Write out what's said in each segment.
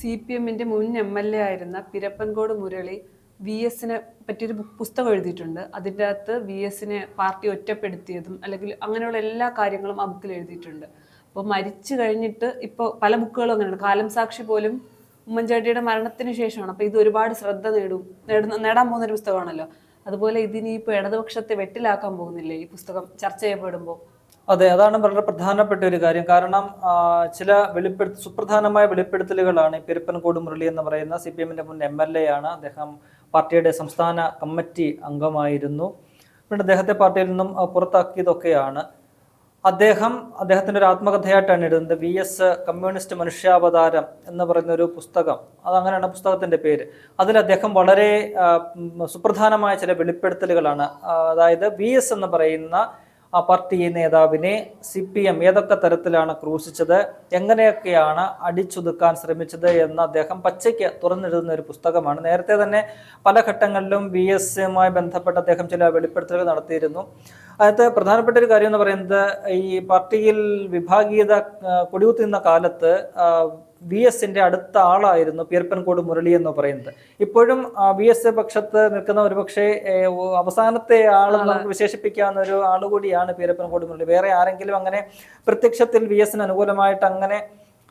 C P എമ്മിന്റെ മുൻ M L A ആയിരുന്ന പിരപ്പൻകോട് മുരളി വി എസിനെ പറ്റിയൊരു പുസ്തകം എഴുതിയിട്ടുണ്ട്. അതിന്റെ അകത്ത് വി എസിനെ പാർട്ടി ഒറ്റപ്പെടുത്തിയതും അല്ലെങ്കിൽ അങ്ങനെയുള്ള എല്ലാ കാര്യങ്ങളും ആ ബുക്കിൽ എഴുതിയിട്ടുണ്ട്. അപ്പോൾ മരിച്ചു കഴിഞ്ഞിട്ട് ഇപ്പോൾ പല ബുക്കുകളും അങ്ങനെയുണ്ട്. കാലം സാക്ഷി പോലും ഉമ്മൻചാണ്ടിയുടെ മരണത്തിന് ശേഷമാണ്. അപ്പോൾ ഇത് ഒരുപാട് ശ്രദ്ധ നേടും നേടുന്ന നേടാൻ പോകുന്ന ഒരു പുസ്തകമാണല്ലോ. അതുപോലെ ഇതിനി ഇപ്പോൾ ഇടതുപക്ഷത്തെ വെട്ടിലാക്കാൻ പോകുന്നില്ലേ ഈ പുസ്തകം ചർച്ച ചെയ്യപ്പെടുമ്പോൾ? അതെ അതാണ് വളരെ പ്രധാനപ്പെട്ട ഒരു കാര്യം. കാരണം ചില വെളിപ്പെടുത്ത സുപ്രധാനമായ വെളിപ്പെടുത്തലുകളാണ് പെരുപ്പൻകോട് മുരളി എന്ന് പറയുന്ന സി പി എമ്മിന്റെ മുൻ എം എൽ എ ആണ്. അദ്ദേഹം പാർട്ടിയുടെ സംസ്ഥാന കമ്മിറ്റി അംഗമായിരുന്നു. പിന്നെ അദ്ദേഹത്തെ പാർട്ടിയിൽ നിന്നും പുറത്താക്കിയതൊക്കെയാണ്. അദ്ദേഹം അദ്ദേഹത്തിന്റെ ഒരു ആത്മകഥയായിട്ടാണ് എഴുതുന്നത്. വി എസ് കമ്മ്യൂണിസ്റ്റ് മനുഷ്യാവതാരം എന്ന് പറയുന്ന ഒരു പുസ്തകം. അത് അങ്ങനെയാണ് പുസ്തകത്തിന്റെ പേര്. അതിൽ അദ്ദേഹം വളരെ സുപ്രധാനമായ ചില വെളിപ്പെടുത്തലുകളാണ്. അതായത് വി എസ് എന്ന് പറയുന്ന ആ പാർട്ടി നേതാവിനെ സി പി എം ഏതൊക്കെ തരത്തിലാണ് ക്രൂശിച്ചത് എങ്ങനെയൊക്കെയാണ് അടിച്ചൊതുക്കാൻ ശ്രമിച്ചത് എന്ന് അദ്ദേഹം പച്ചയ്ക്ക് തുറന്നെഴുതുന്ന ഒരു പുസ്തകമാണ്. നേരത്തെ തന്നെ പല ഘട്ടങ്ങളിലും വി എസുമായി ബന്ധപ്പെട്ട് അദ്ദേഹം ചില വെളിപ്പെടുത്തലുകൾ നടത്തിയിരുന്നു. അതിനകത്ത് പ്രധാനപ്പെട്ട ഒരു കാര്യം എന്ന് പറയുന്നത് ഈ പാർട്ടിയിൽ വിഭാഗീയത കൊടികുത്തുന്ന കാലത്ത് വി എസിന്റെ അടുത്ത ആളായിരുന്നു പീർപ്പൻകോട് മുരളി എന്ന് പറയുന്നത്. ഇപ്പോഴും വി എസ് പക്ഷത്ത് നിൽക്കുന്ന ഒരു പക്ഷേ അവസാനത്തെ ആളെന്ന് നമുക്ക് വിശേഷിപ്പിക്കാവുന്ന ഒരു ആൾ കൂടിയാണ് പിയർപ്പൻകോട് മുരളി. വേറെ ആരെങ്കിലും അങ്ങനെ പ്രത്യക്ഷത്തിൽ വി എസിന് അനുകൂലമായിട്ട് അങ്ങനെ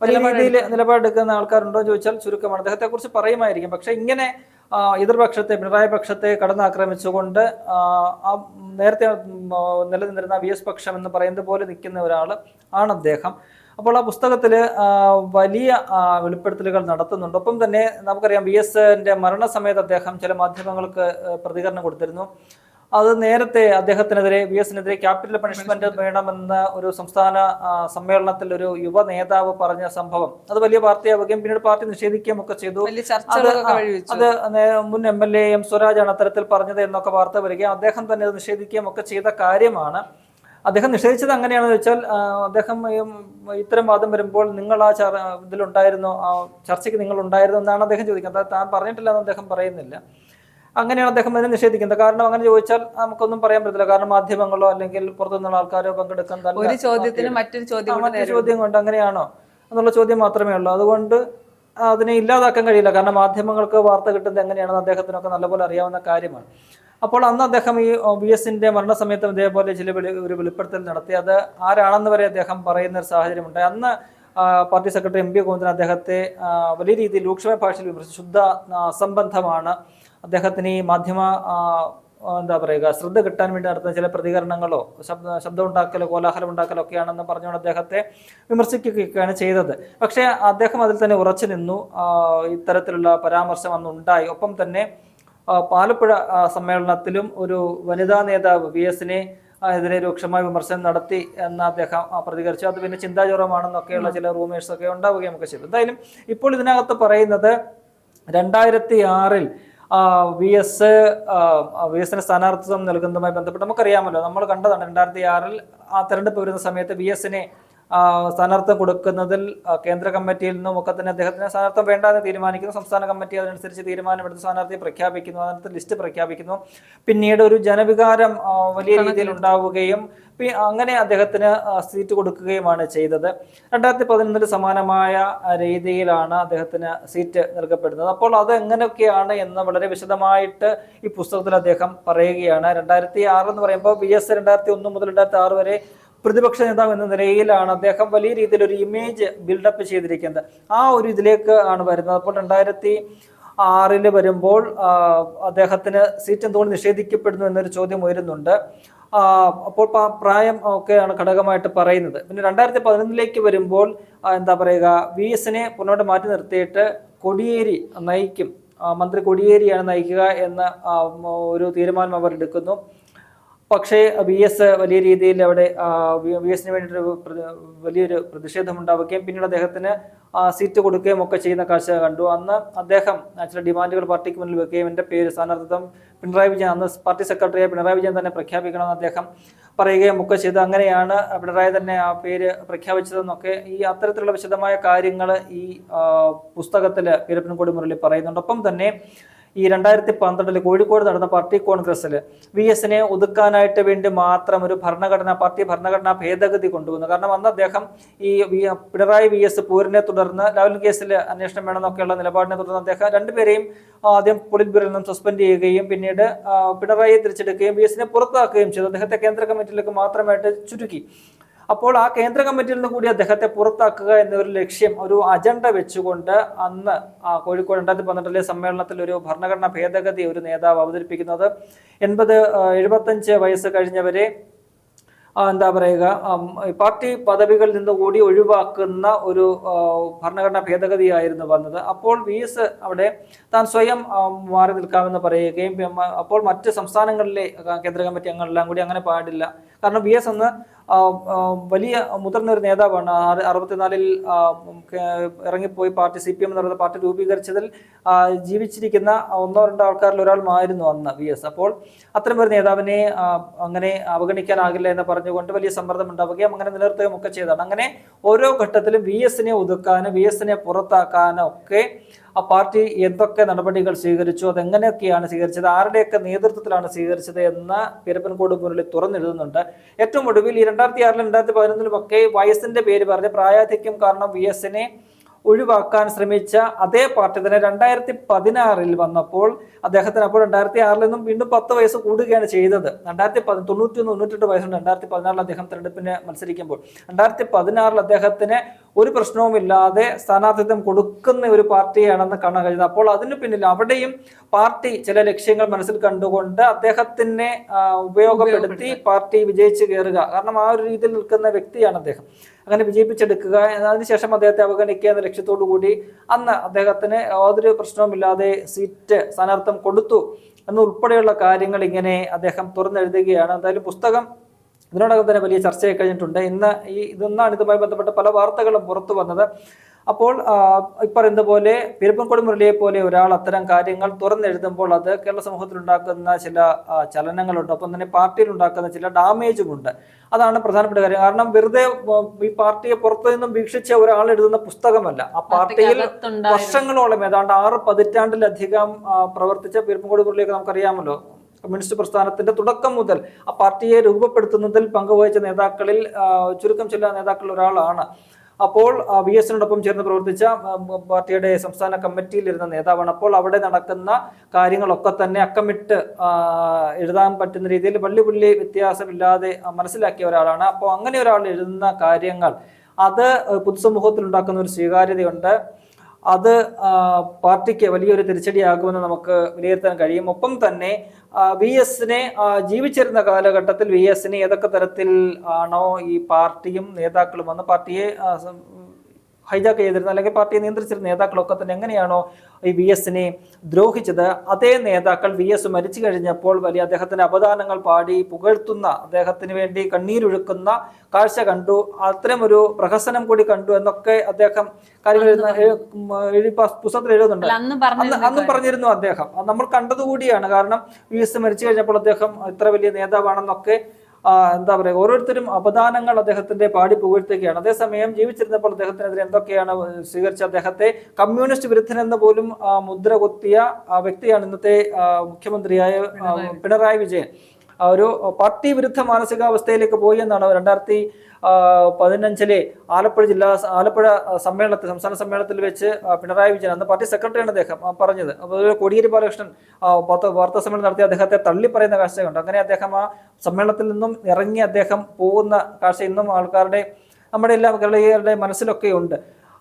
വലിയ രീതിയിൽ നിലപാടെടുക്കുന്ന ആൾക്കാരുണ്ടോ എന്ന് ചോദിച്ചാൽ ചുരുക്കമാണ്. അദ്ദേഹത്തെ കുറിച്ച് പറയുമായിരിക്കും. പക്ഷെ ഇങ്ങനെ എതിർപക്ഷത്തെ പിണറായി പക്ഷത്തെ കടന്നാക്രമിച്ചുകൊണ്ട് നേരത്തെ നിലനിന്നിരുന്ന വി എസ് പക്ഷം എന്ന് പറയുന്നത് പോലെ നിൽക്കുന്ന ഒരാൾ ആണ് അദ്ദേഹം. അപ്പോൾ ആ പുസ്തകത്തിൽ വലിയ വെളിപ്പെടുത്തലുകൾ നടത്തുന്നുണ്ട്. ഒപ്പം തന്നെ നമുക്കറിയാം വി എസിന്റെ മരണസമയത്ത് അദ്ദേഹം ചില മാധ്യമങ്ങൾക്ക് പ്രതികരണം കൊടുത്തിരുന്നു. അത് നേരത്തെ അദ്ദേഹത്തിനെതിരെ വി എസിനെതിരെ ക്യാപിറ്റൽ പണിഷ്മെന്റ് വേണമെന്ന ഒരു സംസ്ഥാന സമ്മേളനത്തിൽ ഒരു യുവ നേതാവ് പറഞ്ഞ സംഭവം. അത് വലിയ വാർത്തയാവുകയും പിന്നീട് പാർട്ടി നിഷേധിക്കുകയും ഒക്കെ ചെയ്തു അത് മുൻ എം എൽ എ എം ആണ് അത്തരത്തിൽ പറഞ്ഞത് എന്നൊക്കെ വാർത്ത വരികയും അദ്ദേഹം തന്നെ അത് നിഷേധിക്കുകയും ഒക്കെ ചെയ്ത കാര്യമാണ്. അദ്ദേഹം നിഷേധിച്ചത് അങ്ങനെയാണെന്ന് വെച്ചാൽ അദ്ദേഹം ഇത്തരം വാദം വരുമ്പോൾ നിങ്ങൾ ആ ചർ ഇതിലുണ്ടായിരുന്നു ആ ചർച്ചയ്ക്ക് നിങ്ങൾ ഉണ്ടായിരുന്നു എന്നാണ് അദ്ദേഹം ചോദിക്കുന്നത്. താൻ പറഞ്ഞിട്ടില്ല എന്ന് അദ്ദേഹം പറയുന്നില്ല. അങ്ങനെയാണ് അദ്ദേഹം അതിനെ നിഷേധിക്കുന്നത്. കാരണം അങ്ങനെ ചോദിച്ചാൽ നമുക്കൊന്നും പറയാൻ പറ്റില്ല കാരണം മാധ്യമങ്ങളോ അല്ലെങ്കിൽ പുറത്തുനിന്നുള്ള ആൾക്കാരോ പങ്കെടുക്കാൻ ഒരു ചോദ്യത്തിന് മറ്റൊരു ചോദ്യം മറ്റൊരു ചോദ്യം കൊണ്ട് അങ്ങനെയാണോ എന്നുള്ള ചോദ്യം മാത്രമേ ഉള്ളൂ. അതുകൊണ്ട് അതിനെ ഇല്ലാതാക്കാൻ കഴിയില്ല. കാരണം മാധ്യമങ്ങൾക്ക് വാർത്ത കിട്ടുന്നത് എങ്ങനെയാണെന്ന് അദ്ദേഹത്തിനൊക്കെ നല്ലപോലെ അറിയാവുന്ന കാര്യമാണ്. അപ്പോൾ അന്ന് അദ്ദേഹം ഈ വി എസിന്റെ മരണസമയത്തും ഇതേപോലെ ചില വെളി ഒരു വെളിപ്പെടുത്തൽ നടത്തി. അത് ആരാണെന്ന് വരെ അദ്ദേഹം പറയുന്ന ഒരു സാഹചര്യമുണ്ട്. അന്ന് party secretary M P Govindan അദ്ദേഹത്തെ വലിയ രീതിയിൽ രൂക്ഷമായ ഭാഷയിൽ വിമർശിച്ചു. ശുദ്ധ അസംബന്ധമാണ് അദ്ദേഹത്തിന് ഈ മാധ്യമ എന്താ പറയുക ശ്രദ്ധ കിട്ടാൻ വേണ്ടി നടത്തുന്ന ചില പ്രതികരണങ്ങളോ ശബ്ദ ശബ്ദം ഉണ്ടാക്കലോ കോലാഹലം ഉണ്ടാക്കലോ ഒക്കെയാണെന്ന് പറഞ്ഞുകൊണ്ട് അദ്ദേഹത്തെ വിമർശിക്കുകയൊക്കെയാണ് ചെയ്തത്. പക്ഷേ അദ്ദേഹം അതിൽ തന്നെ ഉറച്ചു നിന്നു. ഇത്തരത്തിലുള്ള പരാമർശം അന്ന് ഉണ്ടായി ഒപ്പം തന്നെ പാലപ്പുഴ സമ്മേളനത്തിലും ഒരു വനിതാ നേതാവ് വി എസിനെ എതിരെ രൂക്ഷമായ വിമർശനം നടത്തി എന്ന് അദ്ദേഹം പ്രതികരിച്ചു. അത് പിന്നെ ചിന്താചോറമാണെന്നൊക്കെയുള്ള ചില റൂമേഴ്സ് ഒക്കെ ഉണ്ടാവുകയും ഒക്കെ ചെയ്തു. എന്തായാലും ഇപ്പോൾ ഇതിനകത്ത് പറയുന്നത് രണ്ടായിരത്തി ആറിൽ വി എസ് വി എസിന് സ്ഥാനാർത്ഥിത്വം നൽകുന്നതുമായി ബന്ധപ്പെട്ട് നമുക്കറിയാമല്ലോ. നമ്മൾ കണ്ടതാണ് രണ്ടായിരത്തി ആറിൽ ആ തെരഞ്ഞെടുപ്പ് വരുന്ന സമയത്ത് വി എസിനെ സ്ഥാനാർത്ഥം കൊടുക്കുന്നതിൽ കേന്ദ്ര കമ്മിറ്റിയിൽ നിന്നും ഒക്കെ തന്നെ അദ്ദേഹത്തിന് സ്ഥാനാർത്ഥം വേണ്ട എന്ന് തീരുമാനിക്കുന്നു. സംസ്ഥാന കമ്മിറ്റി അതിനനുസരിച്ച് തീരുമാനമെടുത്ത് സ്ഥാനാർത്ഥിയെ പ്രഖ്യാപിക്കുന്നു. അതിനകത്ത് ലിസ്റ്റ് പ്രഖ്യാപിക്കുന്നു. പിന്നീട് ഒരു ജനവികാരം വലിയ രീതിയിൽ ഉണ്ടാവുകയും അങ്ങനെ അദ്ദേഹത്തിന് സീറ്റ് കൊടുക്കുകയുമാണ് ചെയ്തത്. രണ്ടായിരത്തി പതിനൊന്നിൽ സമാനമായ രീതിയിലാണ് അദ്ദേഹത്തിന് സീറ്റ് നൽകപ്പെടുന്നത്. അപ്പോൾ അത് എങ്ങനെയൊക്കെയാണ് എന്ന് വളരെ വിശദമായിട്ട് ഈ പുസ്തകത്തിൽ അദ്ദേഹം പറയുകയാണ്. രണ്ടായിരത്തി ആറ് എന്ന് പറയുമ്പോൾ ബി എസ് രണ്ടായിരത്തി ഒന്ന് മുതൽ രണ്ടായിരത്തി ആറ് വരെ പ്രതിപക്ഷ നേതാവ് എന്ന നിലയിലാണ് അദ്ദേഹം വലിയ രീതിയിൽ ഒരു ഇമേജ് ബിൽഡപ്പ് ചെയ്തിരിക്കുന്നത്. ആ ഒരു ഇതിലേക്ക് ആണ് വരുന്നത്. അപ്പോൾ രണ്ടായിരത്തി ആറിൽ വരുമ്പോൾ അദ്ദേഹത്തിന് സീറ്റ് എന്തുകൊണ്ട് നിഷേധിക്കപ്പെടുന്നു എന്നൊരു ചോദ്യം ഉയരുന്നുണ്ട്. അപ്പോൾ പ്രായം ഒക്കെയാണ് ഘടകമായിട്ട് പറയുന്നത്. പിന്നെ രണ്ടായിരത്തി പതിനൊന്നിലേക്ക് വരുമ്പോൾ എന്താ പറയുക വി എസിനെ പുനോട്ട് മാറ്റി നിർത്തിയിട്ട് കൊടിയേരി നയിക്കും. മന്ത്രി കൊടിയേരിയാണ് നയിക്കുക എന്ന ഒരു തീരുമാനം അവർ എടുക്കുന്നു. പക്ഷേ വി എസ് വലിയ രീതിയിൽ അവിടെ വി എസിന് വേണ്ടിയിട്ട് വലിയൊരു പ്രതിഷേധം ഉണ്ടാവുകയും പിന്നീട് അദ്ദേഹത്തിന് സീറ്റ് കൊടുക്കുകയും ഒക്കെ ചെയ്യുന്ന കാഴ്ച കണ്ടു. അന്ന് അദ്ദേഹം ചില ഡിമാൻഡുകൾ പാർട്ടിക്ക് മുന്നിൽ വെക്കുകയും എന്റെ പേര് സ്ഥാനാർത്ഥിത്വം പിണറായി വിജയൻ അന്ന് പാർട്ടി സെക്രട്ടറിയെ പിണറായി വിജയൻ തന്നെ പ്രഖ്യാപിക്കണമെന്ന് അദ്ദേഹം പറയുകയും ഒക്കെ ചെയ്ത്. അങ്ങനെയാണ് പിണറായി തന്നെ ആ പേര് പ്രഖ്യാപിച്ചതെന്നൊക്കെ ഈ അത്തരത്തിലുള്ള വിശദമായ കാര്യങ്ങൾ ഈ പുസ്തകത്തിൽ വീരപ്പൻകോടി മുരളി പറയുന്നുണ്ട്. ഒപ്പം തന്നെ ഈ രണ്ടായിരത്തി പന്ത്രണ്ടിൽ കോഴിക്കോട് നടന്ന പാർട്ടി കോൺഗ്രസ്സിൽ വി എസിനെ ഒതുക്കാനായിട്ട് വേണ്ടി മാത്രം ഒരു ഭരണഘടന പാർട്ടി ഭരണഘടനാ ഭേദഗതി കൊണ്ടുവന്നു. കാരണം അന്ന് അദ്ദേഹം ഈ പിണറായി വി എസ് പൂരിനെ തുടർന്ന് ലാവൽ കേസിൽ അന്വേഷണം വേണമെന്നൊക്കെയുള്ള നിലപാടിനെ തുടർന്ന് അദ്ദേഹം രണ്ടുപേരെയും ആദ്യം പോളിറ്റ് ബ്യൂറോയിൽ നിന്നും സസ്പെൻഡ് ചെയ്യുകയും പിന്നീട് പിണറായിയെ തിരിച്ചെടുക്കുകയും വി എസിനെ പുറത്താക്കുകയും ചെയ്തു. അദ്ദേഹത്തെ കേന്ദ്ര കമ്മിറ്റിയിലേക്ക് മാത്രമായിട്ട് ചുരുക്കി. അപ്പോൾ ആ കേന്ദ്ര കമ്മിറ്റിയിൽ നിന്ന് കൂടി അദ്ദേഹത്തെ പുറത്താക്കുക എന്നൊരു ലക്ഷ്യം ഒരു അജണ്ട വെച്ചുകൊണ്ട് അന്ന് ആ കോഴിക്കോട് രണ്ടായിരത്തി പന്ത്രണ്ടിലെ സമ്മേളനത്തിൽ ഒരു ഭരണഘടനാ ഭേദഗതി ഒരു നേതാവ് അവതരിപ്പിക്കുന്നത്. എൺപത് എഴുപത്തഞ്ച് വയസ്സ് കഴിഞ്ഞവരെ എന്താ പറയുക പാർട്ടി പദവികളിൽ നിന്ന് കൂടി ഒഴിവാക്കുന്ന ഒരു ഭരണഘടനാ ഭേദഗതിയായിരുന്നു വന്നത്. അപ്പോൾ വി എസ് അവിടെ താൻ സ്വയം മാറി നിൽക്കാമെന്ന് പറയുകയും അപ്പോൾ മറ്റ് സംസ്ഥാനങ്ങളിലെ കേന്ദ്ര കമ്മിറ്റി അംഗങ്ങളെല്ലാം കൂടി അങ്ങനെ പാടില്ല. കാരണം വി എസ് അന്ന് വലിയ മുതിർന്ന ഒരു നേതാവാണ് അറുപത്തിനാലിൽ ഇറങ്ങിപ്പോയി പാർട്ടി സി പി എം എന്ന് പറയുന്ന പാർട്ടി രൂപീകരിച്ചതിൽ ജീവിച്ചിരിക്കുന്ന ഒന്നോ രണ്ടോ ആൾക്കാരിൽ ഒരാളുമായിരുന്നു അന്ന് വി എസ്. അപ്പോൾ അത്തരം ഒരു നേതാവിനെ അങ്ങനെ അവഗണിക്കാനാകില്ല എന്ന് പറഞ്ഞുകൊണ്ട് വലിയ സമ്മർദ്ദം ഉണ്ടാവുകയും അങ്ങനെ നിലനിർത്തുകയും ഒക്കെ ചെയ്തതാണ്. അങ്ങനെ ഓരോ ഘട്ടത്തിലും വി എസിനെ ഒതുക്കാനും വി എസിനെ പുറത്താക്കാനും ഒക്കെ ആ പാർട്ടി എന്തൊക്കെ നടപടികൾ സ്വീകരിച്ചു അതെങ്ങനെയൊക്കെയാണ് സ്വീകരിച്ചത് ആരുടെയൊക്കെ നേതൃത്വത്തിലാണ് സ്വീകരിച്ചത് എന്ന് പിരപ്പൻകോട് മുന്നിൽ തുറന്നെഴുതുന്നുണ്ട് ഏറ്റവും ഒടുവിൽ ഈ രണ്ടായിരത്തി ആറിലും രണ്ടായിരത്തി പതിനൊന്നിലും ഒക്കെ വയസ്സിന്റെ പേര് പറഞ്ഞ് പ്രായാധിക്യം കാരണം വി എസിനെ ഒഴിവാക്കാൻ ശ്രമിച്ച അതേ പാർട്ടി തന്നെ രണ്ടായിരത്തി പതിനാറിൽ വന്നപ്പോൾ അദ്ദേഹത്തിന് അപ്പോൾ രണ്ടായിരത്തി ആറിൽ നിന്നും വീണ്ടും പത്ത് വയസ്സ് കൂടുകയാണ് ചെയ്തത്. രണ്ടായിരത്തി പതി തൊണ്ണൂറ്റി ഒന്ന് തൊണ്ണൂറ്റെട്ട് വയസ്സുണ്ട്. രണ്ടായിരത്തി പതിനാറിൽ അദ്ദേഹം തെരഞ്ഞെടുപ്പിന് മത്സരിക്കുമ്പോൾ. രണ്ടായിരത്തി പതിനാറിൽ അദ്ദേഹത്തിന് ഒരു പ്രശ്നവുമില്ലാതെ സ്ഥാനാർത്ഥിത്വം കൊടുക്കുന്ന ഒരു പാർട്ടിയാണെന്ന് കാണാൻ കഴിയുന്നത്. അപ്പോൾ അതിന് പിന്നിൽ അവിടെയും പാർട്ടി ചില ലക്ഷ്യങ്ങൾ മനസ്സിൽ കണ്ടുകൊണ്ട് അദ്ദേഹത്തിനെ ഉപയോഗപ്പെടുത്തി പാർട്ടി വിജയിച്ച് കയറുക. കാരണം ആ ഒരു രീതിയിൽ നിൽക്കുന്ന വ്യക്തിയാണ് അദ്ദേഹം. അങ്ങനെ വിജയിപ്പിച്ചെടുക്കുക. അതിനുശേഷം അദ്ദേഹത്തെ അവഗണിക്കുക എന്ന ലക്ഷ്യത്തോടു കൂടി അന്ന് അദ്ദേഹത്തിന് യാതൊരു പ്രശ്നവുമില്ലാതെ സീറ്റ് സ്ഥാനാർത്ഥം കൊടുത്തു. എന്നുൾപ്പെടെയുള്ള കാര്യങ്ങൾ ഇങ്ങനെ അദ്ദേഹം തുറന്നെഴുതുകയാണ്. എന്തായാലും പുസ്തകം ഇതിനോടകം തന്നെ വലിയ ചർച്ചയൊക്കെ കഴിഞ്ഞിട്ടുണ്ട്. ഇന്ന് ഈ ഇതൊന്നാണ് ഇതുമായി ബന്ധപ്പെട്ട പല വാർത്തകളും പുറത്തു വന്നത്. അപ്പോൾ ഇപ്പറയുന്ന പോലെ പെരുപ്പൻകൊടി മുരളിയെ പോലെ ഒരാൾ അത്തരം കാര്യങ്ങൾ തുറന്നെഴുതുമ്പോൾ അത് കേരള സമൂഹത്തിൽ ഉണ്ടാക്കുന്ന ചില ചലനങ്ങളുണ്ട്. ഒപ്പം തന്നെ പാർട്ടിയിൽ ഉണ്ടാക്കുന്ന ചില ഡാമേജും ഉണ്ട് അതാണ് പ്രധാനപ്പെട്ട കാര്യം. കാരണം വെറുതെ ഈ പാർട്ടിയെ പുറത്തു നിന്നും വീക്ഷിച്ച ഒരാൾ എഴുതുന്ന പുസ്തകമല്ല. ആ പാർട്ടിയിൽ വർഷങ്ങളോളം ഏതാണ്ട് ആറ് പതിറ്റാണ്ടിലധികം പ്രവർത്തിച്ച പെരുമ്പങ്കോട് മുരളിയൊക്കെ നമുക്കറിയാമല്ലോ. കമ്മ്യൂണിസ്റ്റ് പ്രസ്ഥാനത്തിന്റെ തുടക്കം മുതൽ ആ പാർട്ടിയെ രൂപപ്പെടുത്തുന്നതിൽ പങ്കുവഹിച്ച നേതാക്കളിൽ ചുരുക്കം ചില നേതാക്കളിൽ ഒരാളാണ്. അപ്പോൾ വി എസിനോടൊപ്പം ചേർന്ന് പ്രവർത്തിച്ച പാർട്ടിയുടെ സംസ്ഥാന കമ്മിറ്റിയിലിരുന്ന നേതാവാണ്. അപ്പോൾ അവിടെ നടക്കുന്ന കാര്യങ്ങളൊക്കെ തന്നെ അക്കമിട്ട് എഴുതാൻ പറ്റുന്ന രീതിയിൽ പള്ളി പുള്ളി വ്യത്യാസമില്ലാതെ മനസ്സിലാക്കിയ ഒരാളാണ്. അപ്പോൾ അങ്ങനെ ഒരാൾ എഴുതുന്ന കാര്യങ്ങൾ അത് പൊതുസമൂഹത്തിൽ ഉണ്ടാക്കുന്ന ഒരു സ്വീകാര്യതയുണ്ട്. അത് പാർട്ടിക്ക് വലിയൊരു തിരിച്ചടിയാകുമെന്ന് നമുക്ക് വിലയിരുത്താൻ കഴിയും. ഒപ്പം തന്നെ വി എസിനെ ജീവിച്ചിരുന്ന കാലഘട്ടത്തിൽ വി എസിനെ ഏതൊക്കെ തരത്തിൽ ആണോ ഈ പാർട്ടിയും നേതാക്കളും വന്ന് പാർട്ടിയെ ഹൈജാക്ക് ചെയ്തിരുന്ന അല്ലെങ്കിൽ പാർട്ടിയെ നിയന്ത്രിച്ചിരുന്ന നേതാക്കളൊക്കെ തന്നെ എങ്ങനെയാണോ ഈ വി എസിനെ ദ്രോഹിച്ചത് അതേ നേതാക്കൾ വി എസ് മരിച്ചു കഴിഞ്ഞപ്പോൾ വലിയ അദ്ദേഹത്തിന്റെ അപദാനങ്ങൾ പാടി പുകഴ്ത്തുന്ന അദ്ദേഹത്തിന് വേണ്ടി കണ്ണീരൊഴുക്കുന്ന കാഴ്ച കണ്ടു. അത്തരം ഒരു പ്രഹസനം കൂടി കണ്ടു എന്നൊക്കെ അദ്ദേഹം കാര്യങ്ങൾ പുസ്തകത്തിൽ എഴുതുന്നുണ്ട്. അന്ന് പറഞ്ഞിരുന്നു അദ്ദേഹം. നമ്മൾ കണ്ടതുകൂടിയാണ്. കാരണം വി എസ് മരിച്ചു കഴിഞ്ഞപ്പോൾ അദ്ദേഹം ഇത്ര വലിയ നേതാവാണെന്നൊക്കെ എന്താ പറയുക ഓരോരുത്തരും അപദാനങ്ങൾ അദ്ദേഹത്തിന്റെ പാടി പുകഴ്ത്തുകയാണ്. അതേസമയം ജീവിച്ചിരുന്നപ്പോൾ അദ്ദേഹത്തിനെതിരെ എന്തൊക്കെയാണ് സ്വീകരിച്ച അദ്ദേഹത്തെ കമ്മ്യൂണിസ്റ്റ് വിരുദ്ധൻ എന്ന് പോലും മുദ്ര കൊത്തിയ വ്യക്തിയാണ് ഇന്നത്തെ മുഖ്യമന്ത്രിയായ പിണറായി വിജയൻ. ഒരു പാർട്ടി വിരുദ്ധ മാനസികാവസ്ഥയിലേക്ക് പോയി എന്നാണ് രണ്ടായിരത്തി പതിനഞ്ചിലെ ആലപ്പുഴ ജില്ലാ ആലപ്പുഴ സമ്മേളനത്തിൽ സംസ്ഥാന സമ്മേളനത്തിൽ വെച്ച് പിണറായി വിജയൻ അന്ന് പാർട്ടി സെക്രട്ടറിയാണ് അദ്ദേഹം പറഞ്ഞത്. അപ്പോൾ കോടിയേരി ബാലകൃഷ്ണൻ വാർത്താ സമ്മേളനം നടത്തി അദ്ദേഹത്തെ തള്ളി പറയുന്ന കാഴ്ചയുണ്ട്. അങ്ങനെ അദ്ദേഹം ആ സമ്മേളനത്തിൽ നിന്നും ഇറങ്ങി അദ്ദേഹം പോകുന്ന കാഴ്ച ഇന്നും ആൾക്കാരുടെ നമ്മുടെ എല്ലാ കേരളീയരുടെ മനസ്സിലൊക്കെ ഉണ്ട്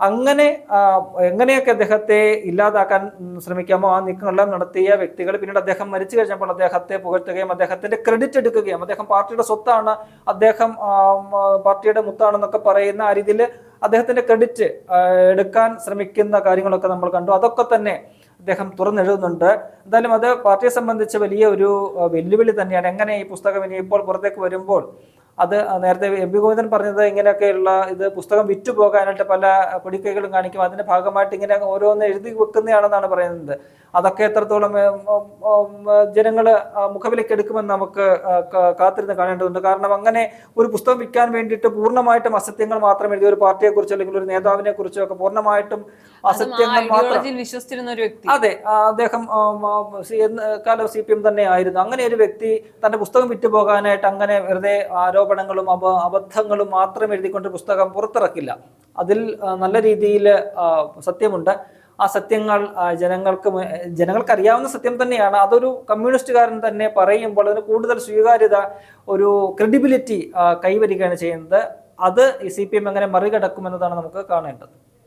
അങ്ങനെ എങ്ങനെയൊക്കെ അദ്ദേഹത്തെ ഇല്ലാതാക്കാൻ ശ്രമിക്കാമോ? ആ നീക്കങ്ങളെല്ലാം നടത്തിയ വ്യക്തികൾ പിന്നീട് അദ്ദേഹം മരിച്ചു കഴിഞ്ഞപ്പോൾ അദ്ദേഹത്തെ പുകഴ്ത്തുകയും അദ്ദേഹത്തിന്റെ ക്രെഡിറ്റ് എടുക്കുകയും അദ്ദേഹം പാർട്ടിയുടെ സ്വത്താണ് അദ്ദേഹം പാർട്ടിയുടെ മുത്താണെന്നൊക്കെ പറയുന്ന ആ രീതിയിൽ അദ്ദേഹത്തിന്റെ ക്രെഡിറ്റ് എടുക്കാൻ ശ്രമിക്കുന്ന കാര്യങ്ങളൊക്കെ നമ്മൾ കണ്ടു. അതൊക്കെ തന്നെ അദ്ദേഹം തുറന്നെഴുതുന്നുണ്ട്. എന്തായാലും അത് പാർട്ടിയെ സംബന്ധിച്ച് വലിയ ഒരു വെല്ലുവിളി തന്നെയാണ്. എങ്ങനെ ഈ പുസ്തകം ഇനി ഇപ്പോൾ പുറത്തേക്ക് വരുമ്പോൾ അത് നേരത്തെ എം പി ഗോവിന്ദൻ പറഞ്ഞത് ഇങ്ങനെയൊക്കെയുള്ള ഇത് പുസ്തകം വിറ്റു പോകാനായിട്ട് പല പൊടിക്കൈകളും കാണിക്കും. അതിന്റെ ഭാഗമായിട്ട് ഇങ്ങനെ ഓരോന്ന് എഴുതി വെക്കുന്നതാണെന്നാണ് പറയുന്നത്. അതൊക്കെ എത്രത്തോളം ജനങ്ങൾ മുഖവിലേക്ക് എടുക്കുമെന്ന് നമുക്ക് കാത്തിരുന്ന് കാണേണ്ടതുണ്ട്. കാരണം അങ്ങനെ ഒരു പുസ്തകം വിൽക്കാൻ വേണ്ടിയിട്ട് പൂർണമായിട്ടും അസത്യങ്ങൾ മാത്രം എഴുതിയ ഒരു പാർട്ടിയെ കുറിച്ച് അല്ലെങ്കിൽ ഒരു നേതാവിനെ കുറിച്ചോ ഒക്കെ പൂർണമായിട്ടും അസത്യങ്ങൾ മാത്രം ഐഡിയോളജിയിൽ വിശ്വസിച്ചിരുന്ന ഒരു വ്യക്തി. അതെ അദ്ദേഹം കാലം സി പി എം തന്നെ ആയിരുന്നു. അങ്ങനെ ഒരു വ്യക്തി തന്റെ പുസ്തകം വിറ്റു പോകാനായിട്ട് അങ്ങനെ വെറുതെ ആരോപണങ്ങളും അബദ്ധങ്ങളും മാത്രം എഴുതിക്കൊണ്ട് പുസ്തകം പുറത്തിറക്കില്ല. അതിൽ നല്ല രീതിയിൽ സത്യമുണ്ട്. ആ സത്യങ്ങൾ ജനങ്ങൾക്ക് ജനങ്ങൾക്ക് അറിയാവുന്ന സത്യം തന്നെയാണ്. അതൊരു കമ്മ്യൂണിസ്റ്റുകാരൻ തന്നെ പറയുമ്പോൾ അതിന് കൂടുതൽ സ്വീകാര്യത ഒരു ക്രെഡിബിലിറ്റി കൈവരികയാണ് ചെയ്യുന്നത്. അത് സി പി എം എങ്ങനെ മറികടക്കുമെന്നതാണ് നമുക്ക് കാണേണ്ടത്.